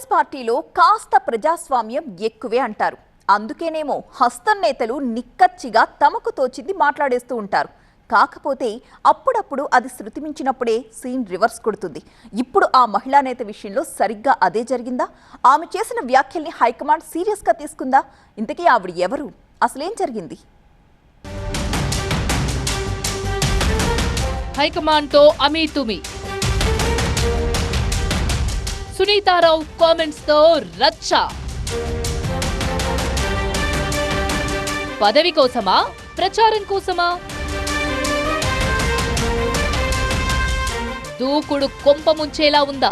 కాంగ్రెస్ పార్టీలో కాస్త ప్రజాస్వామ్యం ఎక్కువే అంటారు. అందుకేనేమో హస్తం నేతలు నిక్కచ్చిగా తమకు తోచింది మాట్లాడేస్తూ ఉంటారు. కాకపోతే అప్పుడప్పుడు అది శృతి మించినప్పుడే సీన్ రివర్స్ కొడుతుంది. ఇప్పుడు ఆ మహిళా నేత విషయంలో సరిగ్గా అదే జరిగిందా? ఆమె చేసిన వ్యాఖ్యల్ని హైకమాండ్ సీరియస్గా తీసుకుందా? ఇంతకీ ఆవిడ ఎవరు? అసలేం జరిగింది? హైకమాండ్తో అమీతుమి సునీతారావు కామెంట్స్తో రచ్చ. పదవి కోసమా? ప్రచారం కోసమా? దూకుడు కొంప ముంచేలా ఉందా?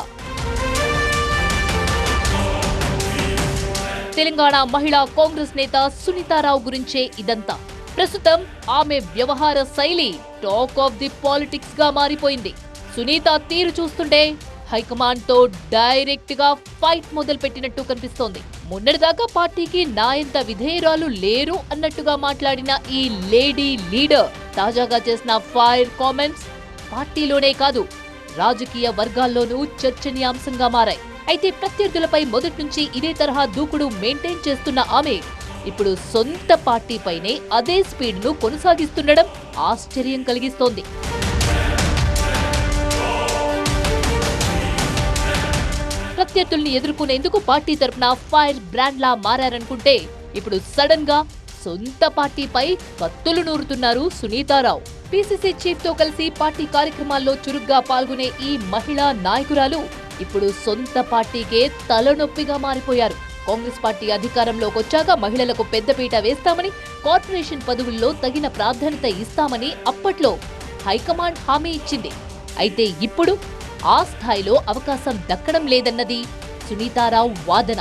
తెలంగాణ మహిళా కాంగ్రెస్ నేత సునీతారావు గురించే ఇదంతా. ప్రస్తుతం ఆమె వ్యవహార శైలి టాక్ ఆఫ్ ది పాలిటిక్స్గా మారిపోయింది. సునీత తీరు చూస్తుంటే హైకమాండ్తో డైరెక్ట్గా ఫైట్ మొదలు పెట్టినట్టు కనిపిస్తోంది. మొన్నటిదాకా పార్టీకి నాయంత విధేయురాలు లేరు అన్నట్టుగా మాట్లాడిన ఈ లేడీ లీడర్ తాజాగా చేసిన ఫైర్ కామెంట్స్ పార్టీలోనే కాదు రాజకీయ వర్గాల్లోనూ చర్చనీయాంశంగా మారాయి. అయితే ప్రత్యర్థులపై మొదటి నుంచి ఇదే తరహా దూకుడు మెయింటైన్ చేస్తున్న ఆమె ఇప్పుడు సొంత పార్టీపైనే అదే స్పీడ్ను కొనసాగిస్తుండడం ఆశ్చర్యం కలిగిస్తోంది. ప్రత్యర్థుల్ని ఎదుర్కొనేందుకు పార్టీ తరపున ఫైర్ బ్రాండ్ లా మారారనుకుంటే ఇప్పుడు సడన్గా సొంత పార్టీపై కత్తులు నూరుతున్నారు సునీతారావు. పిసిసి చీఫ్తో కలిసి పార్టీ కార్యక్రమాల్లో చురుగ్గా పాల్గొనే ఈ మహిళా నాయకురాలు ఇప్పుడు సొంత పార్టీకే తలనొప్పిగా మారిపోయారు. కాంగ్రెస్ పార్టీ అధికారంలోకి వచ్చాక మహిళలకు పెద్దపీట వేస్తామని కార్పొరేషన్ పదవుల్లో తగిన ప్రాధాన్యత ఇస్తామని అప్పట్లో హైకమాండ్ హామీ ఇచ్చింది. అయితే ఇప్పుడు ఆ స్థాయిలో అవకాశం దక్కడం లేదన్నది సునీతారావు వాదన.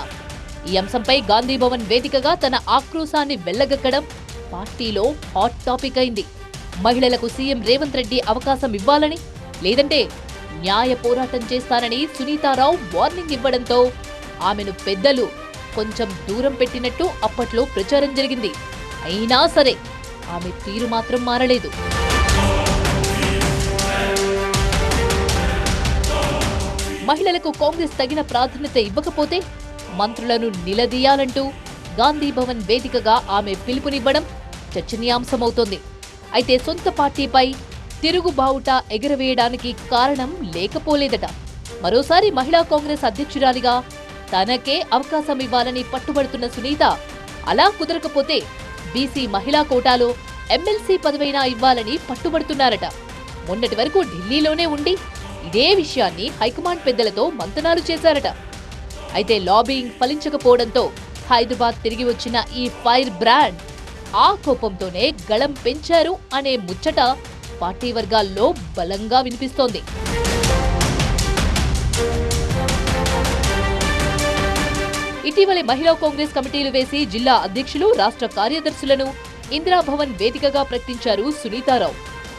ఈ అంశంపై గాంధీభవన్ వేదికగా తన ఆక్రోశాన్ని వెళ్ళగక్కడం పార్టీలో హాట్ టాపిక్ అయింది. మహిళలకు సీఎం రేవంత్ రెడ్డి అవకాశం ఇవ్వాలని లేదంటే న్యాయ పోరాటం చేస్తానని సునీతారావు వార్నింగ్ ఇవ్వడంతో ఆమెను పెద్దలు కొంచెం దూరం పెట్టినట్టు అప్పట్లో ప్రచారం జరిగింది. అయినా సరే ఆమె తీరు మాత్రం మారలేదు. మహిళలకు కాంగ్రెస్ తగిన ప్రాధాన్యత ఇవ్వకపోతే మంత్రులను నిలదీయాలంటూ గాంధీ భవన్ వేదికగా ఆమె పిలుపునివ్వడం చర్చనీయాంశమవుతోంది. అయితే సొంత పార్టీపై తిరుగుబావుట ఎగరవేయడానికి కారణం లేకపోలేదట. మరోసారి మహిళా కాంగ్రెస్ అధ్యక్షురాలిగా తనకే అవకాశం ఇవ్వాలని పట్టుబడుతున్న సునీత అలా కుదరకపోతే బీసీ మహిళా కోటాలో ఎమ్మెల్సీ పదవైనా ఇవ్వాలని పట్టుబడుతున్నారట. మొన్నటి వరకు ఢిల్లీలోనే ఉండి ఇదే విషయాన్ని హైకమాండ్ పెద్దలతో మంతనాలు చేశారట. అయితే లాబింగ్ ఫలించకపోవడంతో హైదరాబాద్ తిరిగి వచ్చిన ఈ ఫైర్ బ్రాండ్ ఆ కోపంతోనే గళం పెంచారు అనే ముచ్చట పార్టీ వర్గాల్లో బలంగా వినిపిస్తోంది. ఇటీవలే మహిళా కాంగ్రెస్ కమిటీలు వేసి జిల్లా అధ్యక్షులు రాష్ట్ర కార్యదర్శులను ఇందిరాభవన్ వేదికగా ప్రకటించారు సునీతారావు.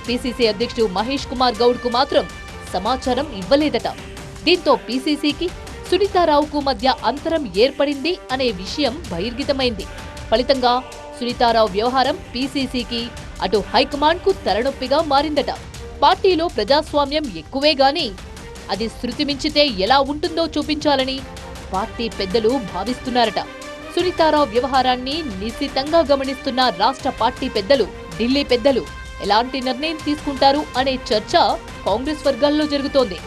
పిసిసి అధ్యక్షుడు మహేష్ కుమార్ గౌడ్కు మాత్రం సమాచారం ఇవ్వలేదట. దీంతో పిసిసికి సునీతారావుకు మధ్య అంతరం ఏర్పడింది అనే విషయం బహిర్గతమైంది. ఫలితంగా సునీతారావు వ్యవహారం పిసిసికి అటు హైకమాండ్కు తలనొప్పిగా మారిందట. పార్టీలో ప్రజాస్వామ్యం ఎక్కువే గాని అది శృతి మించితే ఎలా ఉంటుందో చూపించాలని పార్టీ పెద్దలు భావిస్తున్నారట. సునీతారావు వ్యవహారాన్ని నిశితంగా గమనిస్తున్న రాష్ట్ర పార్టీ పెద్దలు ఢిల్లీ పెద్దలు ఎలాంటి నిర్ణయం తీసుకుంటారు అనే చర్చ కాంగ్రెస్ వర్గాల్లో జరుగుతోంది.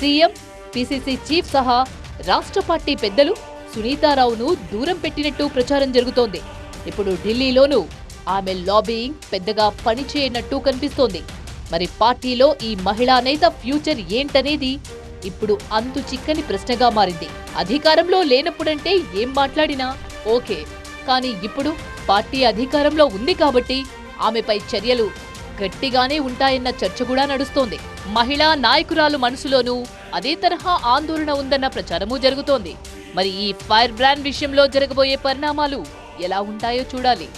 సీఎం పిసిసి చీఫ్ సహా రాష్ట్ర పార్టీ పెద్దలు సునీతారావును దూరం పెట్టినట్టు ప్రచారం జరుగుతోంది. ఇప్పుడు ఢిల్లీలోనూ ఆమె లాబీయింగ్ పెద్దగా పనిచేయనట్టు కనిపిస్తోంది. మరి పార్టీలో ఈ మహిళా నేత ఫ్యూచర్ ఏంటనేది ఇప్పుడు అంతు చిక్కని ప్రశ్నగా మారింది. అధికారంలో లేనప్పుడంటే ఏం మాట్లాడినా ఓకే. కానీ ఇప్పుడు పార్టీ అధికారంలో ఉంది కాబట్టి ఆమెపై చర్యలు గట్టిగానే ఉంటాయన్న చర్చ కూడా నడుస్తోంది. మహిళా నాయకురాలు మనసులోనూ అదే తరహా ఆందోళన ఉందన్న ప్రచారమూ జరుగుతోంది. మరి ఈ ఫైర్ బ్రాండ్ విషయంలో జరగబోయే పరిణామాలు ఎలా ఉంటాయో చూడాలి.